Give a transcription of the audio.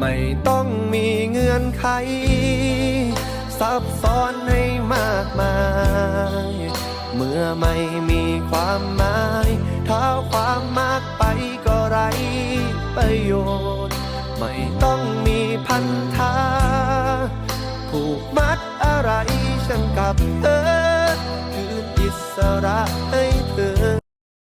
ไม่ต้องมีเงื่อนไข ซับซ้อนให้มากมาย เมื่อไม่มีความหมายเท้าความมากไปก็ไรประโยชน์ ไม่ต้องมีพันธาผูกมัดอะไรฉันกับเธอคืนอิสระ